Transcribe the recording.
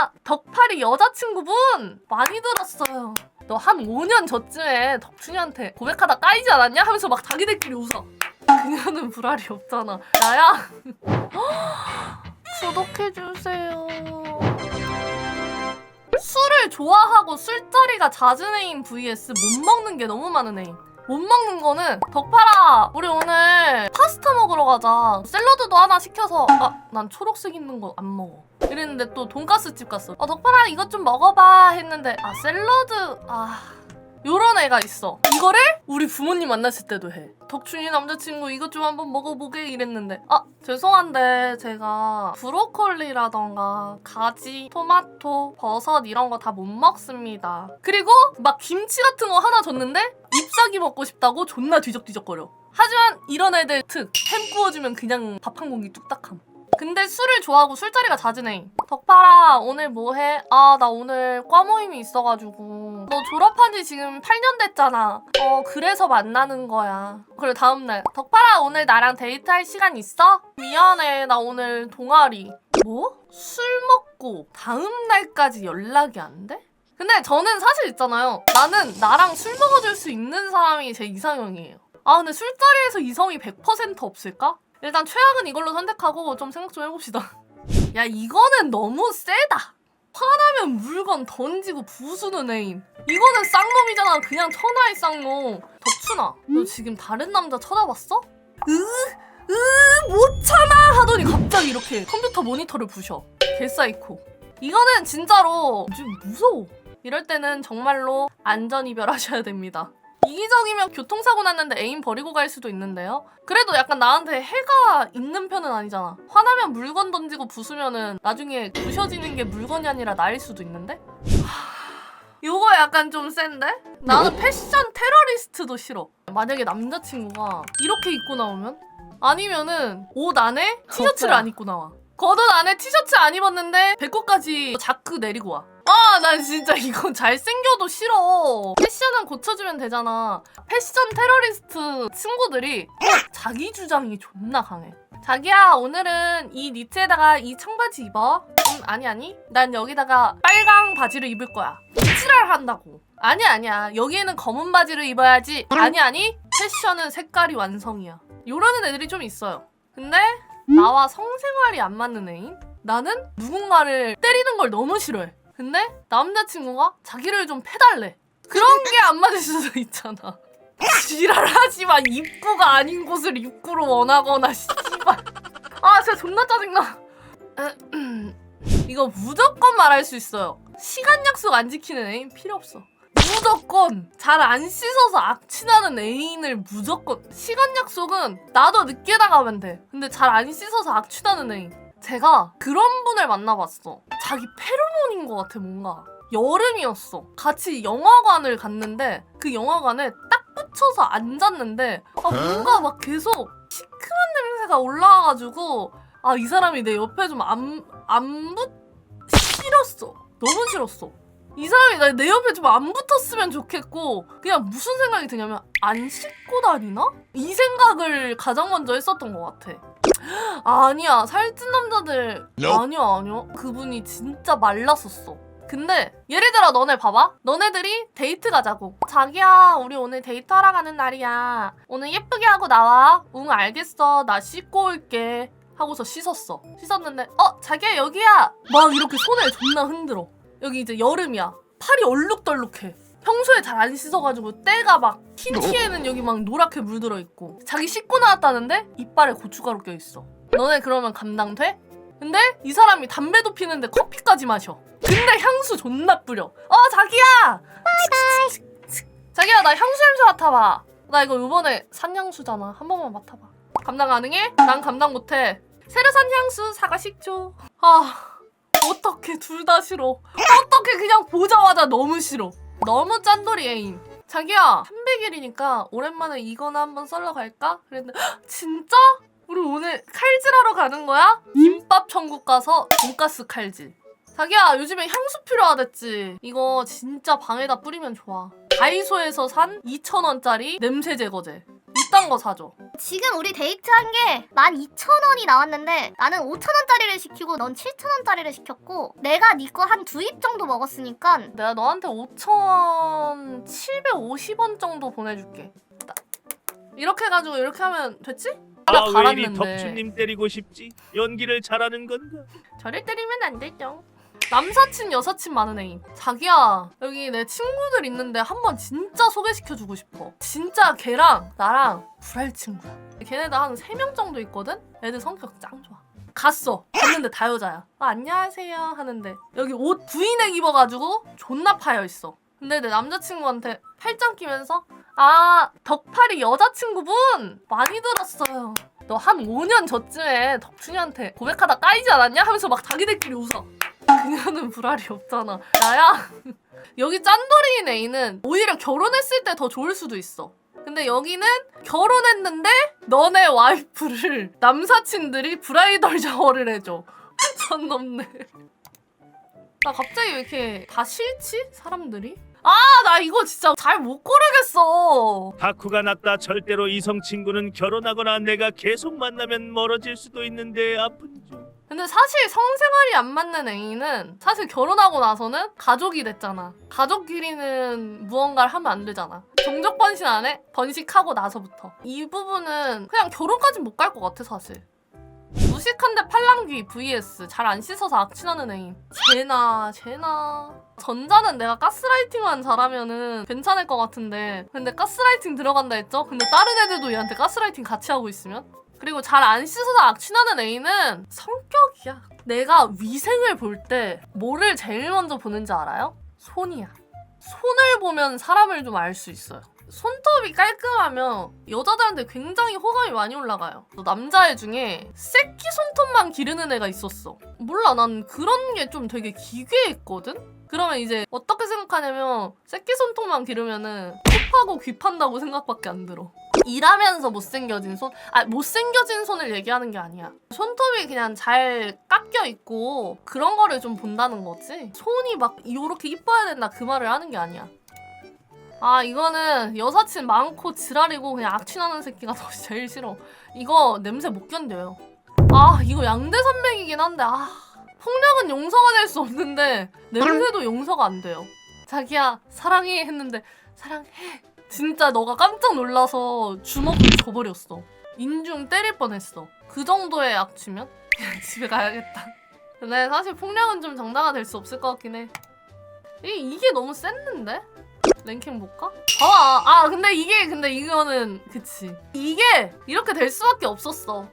아, 덕팔이 여자친구분 많이 들었어요. 너 한 5년 전쯤에 덕춘이한테 고백하다 까이지 않았냐? 하면서 막 자기들끼리 웃어. 그녀는 불알이 없잖아. 나야. 구독해주세요. 술을 좋아하고 술자리가 잦은 애인 vs 못 먹는 게 너무 많은 애인. 못 먹는 거는 덕팔아 우리 오늘 파스타 먹으러 가자 샐러드도 하나 시켜서 아 난 초록색 있는 거 안 먹어 이랬는데 또 돈가스 집 갔어. 어 덕팔아 이것 좀 먹어봐 했는데 아 샐러드 아 요런 애가 있어. 이거를 우리 부모님 만났을 때도 해. 덕춘이 남자친구 이것 좀 한번 먹어보게 이랬는데. 아 죄송한데 제가 브로콜리라던가 가지 토마토 버섯 이런 거 다 못 먹습니다. 그리고 막 김치 같은 거 하나 줬는데 잎사귀 먹고 싶다고 존나 뒤적뒤적거려. 하지만 이런 애들 특 햄 구워주면 그냥 밥 한 공기 뚝딱함 근데 술을 좋아하고 술자리가 애. 덕팔아 오늘 뭐해? 아 나 오늘 과 모임이 있어가지고 너 졸업한 지 지금 8년 됐잖아. 어 그래서 만나는 거야. 그래 다음날 덕팔아 오늘 나랑 데이트할 시간 있어? 미안해 나 오늘 동아리. 뭐? 술 먹고 다음날까지 연락이 안 돼? 근데 저는 사실 있잖아요. 나는 나랑 술 먹어줄 수 있는 사람이 제 이상형이에요. 아 근데 술자리에서 이성이 100% 없을까? 일단 최악은 이걸로 선택하고 좀 생각 좀 해봅시다. 야 이거는 너무 세다. 화나면 물건 던지고 부수는 애인. 이거는 쌍놈이잖아. 그냥 천하의 쌍놈. 덕춘아, 너 지금 다른 남자 쳐다봤어? 으, 으, 못 참아 하더니 갑자기 이렇게 컴퓨터 모니터를 부셔. 개사이코. 이거는 진짜로 좀 무서워. 이럴 때는 정말로 안전 이별하셔야 됩니다. 이기적이면 교통사고 났는데 애인 버리고 갈 수도 있는데요. 그래도 약간 나한테 해가 있는 편은 아니잖아. 화나면 물건 던지고 부수면은 나중에 부셔지는 게 물건이 아니라 나일 수도 있는데? 하... 요거 약간 좀 센데? 나는 패션 테러리스트도 싫어. 만약에 남자친구가 이렇게 입고 나오면? 아니면은 옷 안에 티셔츠를 안 입고 나와. 겉옷 안에 티셔츠 안 입었는데 배꼽까지 자크 내리고 와. 아, 난 진짜 이건 잘생겨도 싫어. 패션은 고쳐주면 되잖아. 패션 테러리스트 친구들이 자기 주장이 존나 강해. 자기야, 오늘은 이 니트에다가 이 청바지 입어. 음, 아니, 아니. 난 여기다가 빨강 바지를 입을 거야. 지랄 한다고. 아니, 아니야. 여기에는 검은 바지를 입어야지. 아니, 아니. 패션은 색깔이 완성이야. 요러는 애들이 좀 있어요. 근데 나와 성생활이 안 맞는 애인? 나는 누군가를 때리는 걸 너무 싫어해. 근데 남자친구가 자기를 좀 패달래. 그런 게 안 맞을 수도 있잖아. 지랄하지 마. 입구가 아닌 곳을 입구로 원하거나 씨발. 아 진짜 존나 짜증나. 이거 무조건 말할 수 있어요. 시간 약속 안 지키는 애인 필요 없어. 무조건 잘 안 씻어서 악취나는 애인을 무조건 시간 약속은 나도 늦게 나가면 돼. 근데 잘 안 씻어서 악취나는 애인. 제가 그런 분을 만나봤어. 자기 페로몬인 것 같아 뭔가. 여름이었어. 같이 영화관을 갔는데 그 영화관에 딱 붙여서 앉았는데 아 뭔가 막 계속 시큼한 냄새가 올라와가지고 아 이 사람이 내 옆에 좀 안 안 붙 싫었어. 너무 싫었어. 이 사람이 나- 내 옆에 좀 안 붙었으면 좋겠고 그냥 무슨 생각이 드냐면 안 씻고 다니나? 이 생각을 가장 먼저 했었던 것 같아. 아니야 살찐 남자들. 아니야 아니야. 그분이 진짜 말랐었어. 근데 예를 들어 너네 봐봐. 너네들이 데이트 가자고. 자기야 우리 오늘 데이트하러 가는 날이야. 오늘 예쁘게 하고 나와. 응 알겠어. 나 씻고 올게. 하고서 씻었어. 씻었는데 어 자기야 여기야. 막 이렇게 손을 존나 흔들어 여기 이제 여름이야. 팔이 얼룩덜룩해. 평소에 잘 안 씻어가지고 때가 막 흰 티에는 여기 막 노랗게 물들어 있고 자기 씻고 나왔다는데 이빨에 고춧가루 껴 있어. 너네 그러면 감당돼? 근데 이 사람이 담배도 피는데 커피까지 마셔. 근데 향수 존나 뿌려. 어 자기야. 자기야 나 향수 냄새 맡아봐. 나 이거 요번에 산 향수잖아. 한 번만 맡아봐. 감당 가능해? 난 감당 못해. 새로 산 향수 사과 식초. 아. 어떻게 둘 다 싫어. 어떻게 그냥 보자마자 너무 싫어. 너무 짠돌이 애인. 자기야 300일이니까 오랜만에 이거나 한번 썰러 갈까? 그랬는데 "헉, 진짜? 우리 오늘 칼질하러 가는 거야? 김밥 천국 가서 돈가스 칼질. 자기야 요즘에 향수 필요하댔지. 이거 진짜 방에다 뿌리면 좋아. 다이소에서 산 2,000원짜리 냄새 제거제. 이딴 거 사줘. 지금 우리 데이트한 게 12,000원이 나왔는데 나는 5,000원짜리를 시키고 넌 7,000원짜리를 시켰고 내가 네 거 한 두 입 정도 먹었으니까 내가 너한테 5,750원 정도 보내줄게. 나- 이렇게 해가지고 이렇게 하면 됐지? 아왜 이리 갈았는데. 덕주님 때리고 싶지? 연기를 잘하는 건가? 저를 때리면 안 되죠. 남사친 여사친 많은 애인. 자기야 여기 내 친구들 있는데 한번 진짜 소개시켜주고 싶어. 진짜 걔랑 나랑 불알 친구야. 걔네들 한 3명 정도 있거든? 애들 성격 짱 좋아. 갔어. 갔는데 다 여자야. 아, 안녕하세요 하는데 여기 옷 부인액 입어가지고 존나 파여있어. 근데 내 남자친구한테 팔짱 끼면서 아 덕팔이 여자친구분 많이 들었어요. 너 한 5년 전쯤에 덕춘이한테 고백하다 까이지 않았냐? 하면서 막 자기들끼리 웃어. 그녀는 불알이 없잖아. 나야. 여기 짠돌이인 애인은 오히려 결혼했을 때 더 좋을 수도 있어. 근데 여기는 결혼했는데 너네 와이프를 남사친들이 브라이덜 샤워를 해줘. 선 넘네. 나 갑자기 왜 이렇게 다 싫지? 사람들이? 아, 나 이거 진짜 잘 못 고르겠어. 다쿠가 났다 절대로 이성 친구는 결혼하거나 내가 계속 만나면 멀어질 수도 있는데 아픈 중 근데 사실 성생활이 안 맞는 애인은 사실 결혼하고 나서는 가족이 됐잖아. 가족끼리는 무언가를 하면 안 되잖아. 종족 번식 안 해? 번식하고 나서부터. 이 부분은 그냥 결혼까지 못 갈 것 같아, 사실. 무식한데 팔랑귀 vs 잘 안 씻어서 악취나는 애인. 쟤나, 쟤나. 전자는 내가 가스라이팅만 잘하면은 괜찮을 것 같은데. 근데 가스라이팅 들어간다 했죠? 근데 다른 애들도 얘한테 가스라이팅 같이 하고 있으면? 그리고 잘 안 씻어서 악취나는 애인은 성격이야. 내가 위생을 볼 때 뭐를 제일 먼저 보는지 알아요? 손이야. 손을 보면 사람을 좀 알 수 있어요. 손톱이 깔끔하면 여자들한테 굉장히 호감이 많이 올라가요. 또 남자애 중에 새끼 손톱만 기르는 애가 있었어. 몰라, 난 그런 게 좀 되게 기괴했거든? 그러면 이제 어떻게 생각하냐면 새끼 손톱만 기르면은 톱하고 귀 판다고 생각밖에 안 들어. 일하면서 못생겨진 손, 아 못생겨진 손을 얘기하는 게 아니야. 손톱이 그냥 잘 깎여 있고 그런 거를 좀 본다는 거지. 손이 막 요렇게 이뻐야 된다 그 말을 하는 게 아니야. 아 이거는 여사친 많고 지랄이고 그냥 악취나는 새끼가 더 제일 싫어. 이거 냄새 못 견뎌요. 아 이거 양대 산맥이긴 한데 아 폭력은 용서가 될 수 없는데 냄새도 용서가 안 돼요. 자기야 사랑해 했는데 사랑해 진짜 너가 깜짝 놀라서 주먹을 줘버렸어. 인중 때릴 뻔했어. 그 정도의 악취면 그냥 집에 가야겠다. 근데 사실 폭력은 좀 정당화 될 수 없을 것 같긴 해. 이, 이게 너무 셌는데? 랭킹 볼까? 봐봐. 아 근데 이게 근데 이거는 그치. 이게 이렇게 될 수밖에 없었어.